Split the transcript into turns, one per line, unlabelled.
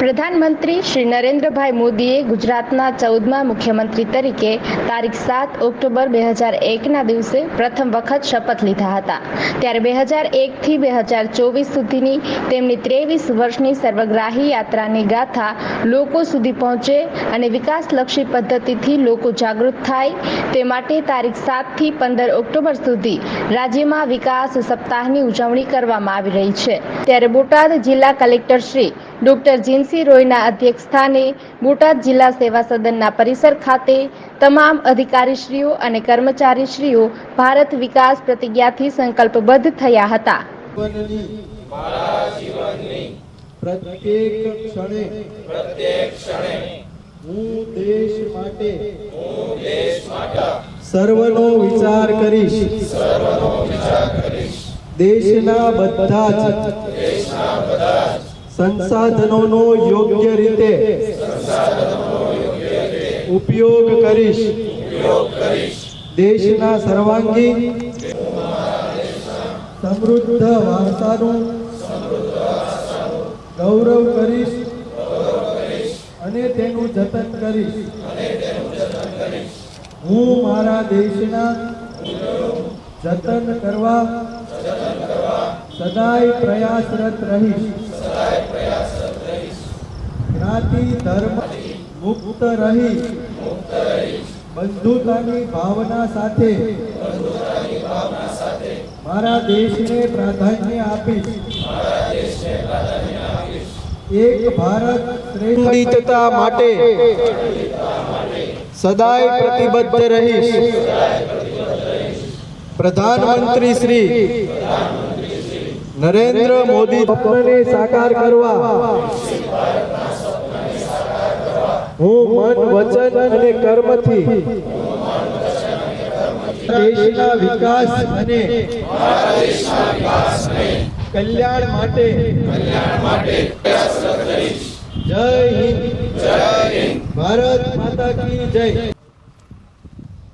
પ્રધાનમંત્રી શ્રી નરેન્દ્રભાઈ મોદીએ ગુજરાતના ચૌદમા મુખ્યમંત્રી તરીકે તારીખ સાત ઓક્ટોબર બે હજાર એકના દિવસે પ્રથમ વખત શપથ લીધા હતા. ત્યારે બે હજાર એકથી બે હજાર ચોવીસ સુધીની તેમની ત્રેવીસ વર્ષની સર્વગ્રાહી યાત્રાની ગાથા લોકો સુધી પહોંચે અને વિકાસલક્ષી પદ્ધતિથી લોકો જાગૃત થાય તે માટે તારીખ સાતથી પંદર ઓક્ટોબર સુધી રાજ્યમાં વિકાસ સપ્તાહની ઉજવણી કરવામાં આવી રહી છે. ત્યારે બોટાદ જિલ્લા કલેક્ટર શ્રી ડોક્ટર જીનસી રોયના અધ્યક્ષ સ્થાને બોટાદ જિલ્લા સેવા સદનના પરિસર ખાતે તમામ અધિકારીશ્રીઓ અને કર્મચારીશ્રીઓ ભારત વિકાસ પ્રતિજ્ઞાથી સંકલ્પબદ્ધ થયા હતા.
જીવનની પ્રત્યેક ક્ષણે, હું દેશ માટે, સર્વનો વિચાર કરીશ. દેશના બધા જ સંસાધનોનો યોગ્ય રીતે ઉપયોગ કરીશ. દેશના સર્વાંગી સમૃદ્ધ વારસાનું ગૌરવ કરીશ અને તેનું જતન કરીશ. હું મારા દેશના જતન કરવા સદાય પ્રયાસરત રહીશ. જ્ઞાતિ ધર્મ મુક્ત રહી. બંધુતાની ભાવના સાથે. મારા દેશને પ્રાધાન્ય આપીશ. એક ભારત શ્રેષ્ઠતા માટે સદાય પ્રતિબદ્ધ રહીશ. પ્રધાનમંત્રી શ્રી નરેન્દ્ર મોદી સ્વપ્નને સાકાર કરવા. હું મન, વચન અને કર્મથી દેશના વિકાસ અને કલ્યાણ માટે જય હિન્દ. ભારત માતા કી જય.